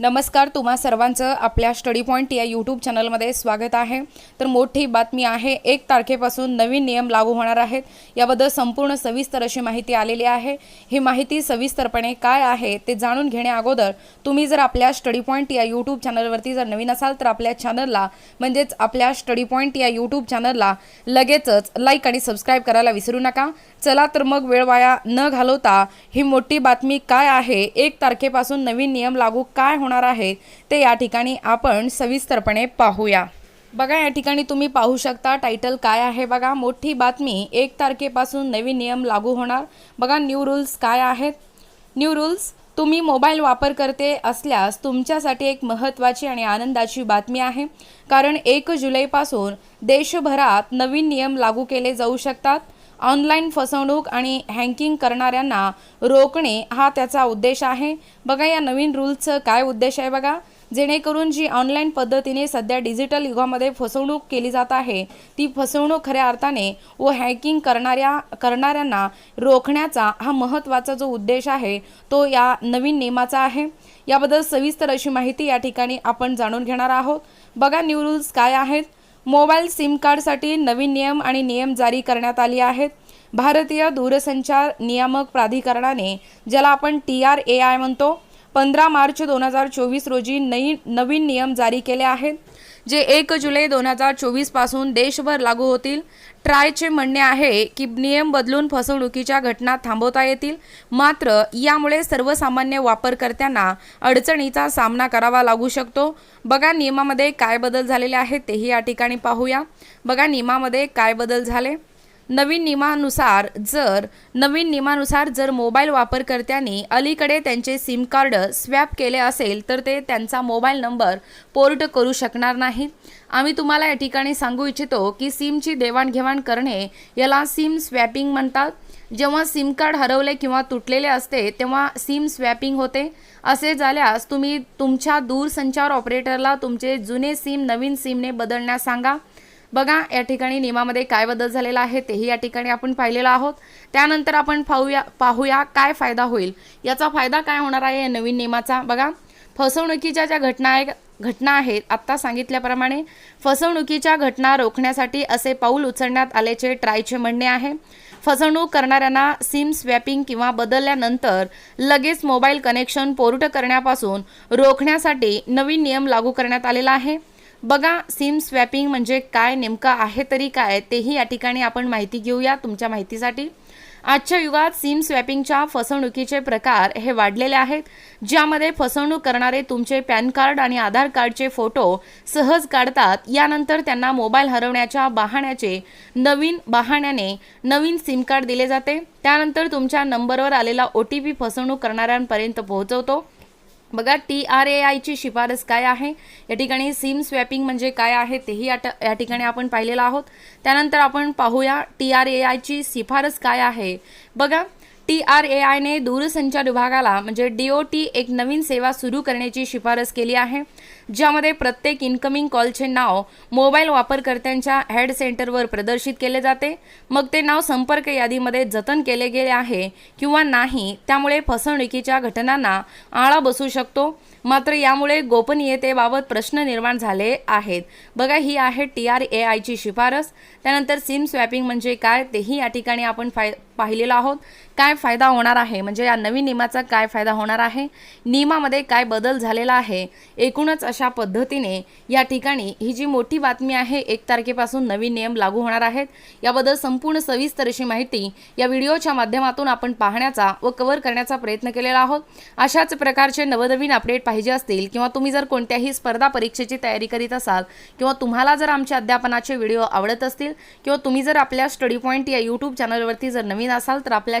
नमस्कार तुम्हा सर्वांचं आपल्या स्टडी पॉईंट या यूट्यूब चॅनलमध्ये स्वागत आहे. तर मोठी बातमी आहे एक तारखेपासून नवीन नियम लागू होणार आहेत. याबद्दल संपूर्ण सविस्तर अशी माहिती आलेली आहे. ही माहिती सविस्तरपणे काय आहे ते जाणून घेण्याअगोदर तुम्ही जर आपल्या स्टडी पॉईंट या यूट्यूब चॅनलवरती जर नवीन असाल तर आपल्या चॅनलला म्हणजेच आपल्या स्टडी पॉईंट या यूट्यूब चॅनलला लगेचच लाईक आणि सबस्क्राईब करायला विसरू नका. चला तर मग वेळ वाया न घालवता ही मोठी बातमी काय आहे एक तारखेपासून नवीन नियम लागू काय होणार आहे ते या ठिकाणी आपण सविस्तरपणे पाहूया. बघा या ठिकाणी तुम्ही पाहू शकता टायटल काय आहे बघा. मोठी बातमी एक तारखेपासून नवीन नियम लागू होणार. बघा न्यू रूल्स काय आहेत? न्यू रूल्स तुम्ही मोबाईल वापर करते असल्यास तुमच्यासाठी एक महत्त्वाची आणि आनंदाची बातमी आहे. कारण एक जुलैपासून देशभरात नवीन नियम लागू केले जाऊ शकतात. ऑनलाईन फसवणूक आणि हँकिंग करणाऱ्यांना रोखणे हा त्याचा उद्देश आहे. बघा या नवीन रूल्सचं काय उद्देश आहे बघा. जेणेकरून जी ऑनलाईन पद्धतीने सध्या डिजिटल युगामध्ये फसवणूक केली जात आहे ती फसवणूक खऱ्या अर्थाने व हॅकिंग करणाऱ्या करणाऱ्यांना रोखण्याचा हा महत्त्वाचा जो उद्देश आहे तो या नवीन नियमाचा आहे. याबद्दल सविस्तर अशी माहिती या ठिकाणी आपण जाणून घेणार आहोत. बघा न्यू रूल्स काय आहेत. मोबाईल सिम कार्डसाठी नवीन नियम आणि नियम जारी करण्यात आले आहेत. भारतीय दूरसंचार नियामक प्राधिकरणाने ज्याला आपण टी आर ए आय म्हणतो पंधरा मार्च दोन हजार चोवीस रोजी नई नवीन नियम जारी केले आहेत. जे एक जुलै दोन हजार चोवीसपासून देशभर लागू होतील. ट्रायचे म्हणणे आहे की नियम बदलून फसवणुकीच्या घटना थांबवता येतील. मात्र यामुळे सर्वसामान्य वापरकर्त्यांना अडचणीचा सामना करावा लागू शकतो. बघा नियमामध्ये काय बदल झालेले आहेत तेही या ठिकाणी पाहूया. बघा नियमामध्ये काय बदल झाले. नवीन नियमानुसार जर नवीन नियमानुसार जर मोबाईल वापरकर्त्यांनी अलीकडे त्यांचे सिम कार्ड स्वॅप केले असेल तर ते त्यांचा मोबाईल नंबर पोर्ट करू शकणार नाही. आम्ही तुम्हाला या ठिकाणी सांगू इच्छितो की सिमची देवाणघेवाण करणे याला सिम स्वॅपिंग म्हणतात. जेव्हा सिम कार्ड हरवले किंवा तुटलेले असते तेव्हा सिम स्वॅपिंग होते. असे झाल्यास तुम्ही तुमच्या दूरसंचार ऑपरेटरला तुमचे जुने सिम नवीन सिमने बदलण्यास सांगा. बघा या ठिकाणी नियमामध्ये काय बदल झालेला आहे तेही या ठिकाणी आपण पाहिलेलं आहोत. त्यानंतर आपण पाहूया पाहूया काय फायदा होईल. याचा फायदा काय होणार आहे या नवीन नियमाचा? बघा फसवणुकीच्या ज्या घटना आहे घटना आहेत आत्ता सांगितल्याप्रमाणे फसवणुकीच्या घटना रोखण्यासाठी असे पाऊल उचलण्यात आल्याचे ट्रायचे म्हणणे आहे. फसवणूक करणाऱ्यांना सिम स्वॅपिंग किंवा बदलल्यानंतर लगेच मोबाईल कनेक्शन पोर्ट करण्यापासून रोखण्यासाठी नवीन नियम लागू करण्यात आलेला आहे. बघा सिम स्वॅपिंग म्हणजे काय नेमकं आहे तरी काय तेही या ठिकाणी आपण माहिती घेऊया तुमच्या माहितीसाठी. आजच्या युगात सिम स्वॅपिंगच्या फसवणुकीचे प्रकार हे वाढलेले आहेत ज्यामध्ये फसवणूक करणारे तुमचे पॅन कार्ड आणि आधार कार्डचे फोटो सहज काढतात यानंतर त्यांना मोबाईल हरवण्याच्या बहाण्याचे नवीन बहाण्याने नवीन सिम कार्ड दिले जाते त्यानंतर तुमच्या नंबरवर आलेला ओ टी पी फसवणूक करणाऱ्यांपर्यंत पोहोचवतो. बघा टी आर ए आयची शिफारस काय आहे? या ठिकाणी सिम स्वॅपिंग म्हणजे काय आहे तेही या या ठिकाणी आपण पाहिलेलं आहोत. त्यानंतर आपण पाहूया टी आर ए आयची शिफारस काय आहे? बघा टी आर ए आयने दूरसंचार विभागाला म्हणजे डी ओ टी एक नवीन सेवा सुरू करण्याची शिफारस केली आहे ज्यामध्ये प्रत्येक इन्कमिंग कॉलचे नाव मोबाईल वापरकर्त्यांच्या हेड सेंटरवर प्रदर्शित केले जाते. मग ते नाव संपर्क यादीमध्ये जतन केले गेले आहे किंवा नाही त्यामुळे फसवणुकीच्या घटनांना आळा बसू शकतो. मात्र यामुळे गोपनीयतेबाबत प्रश्न निर्माण झाले आहेत. बघा ही आहे टी आर ए आयची शिफारस. त्यानंतर सिम स्वॅपिंग म्हणजे काय तेही या ठिकाणी आपण फाय पाहिलेलं आहोत. काय फायदा होणार आहे? म्हणजे या नवीन नियमाचा काय फायदा होणार आहे? नियमामध्ये काय बदल झालेला आहे? एकूणच अशा पद्धतीने या ठिकाणी ही जी मोठी बातमी आहे एक तारखेपासून नवीन नियम लागू होणार आहेत. याबद्दल संपूर्ण सविस्तर अशी माहिती या व्हिडिओच्या माध्यमातून आपण पाहण्याचा व कव्हर करण्याचा प्रयत्न केलेला आहोत. अशाच प्रकारचे नवनवीन अपडेट पाहिजे असतील किंवा तुम्ही जर कोणत्याही स्पर्धा परीक्षेची तयारी करीत असाल किंवा तुम्हाला जर आमच्या अध्यापनाचे व्हिडिओ आवडत असतील किंवा तुम्ही जर आपल्या स्टडी पॉईंट या यूट्यूब चॅनलवरती जर नवीन असाल तर आपल्या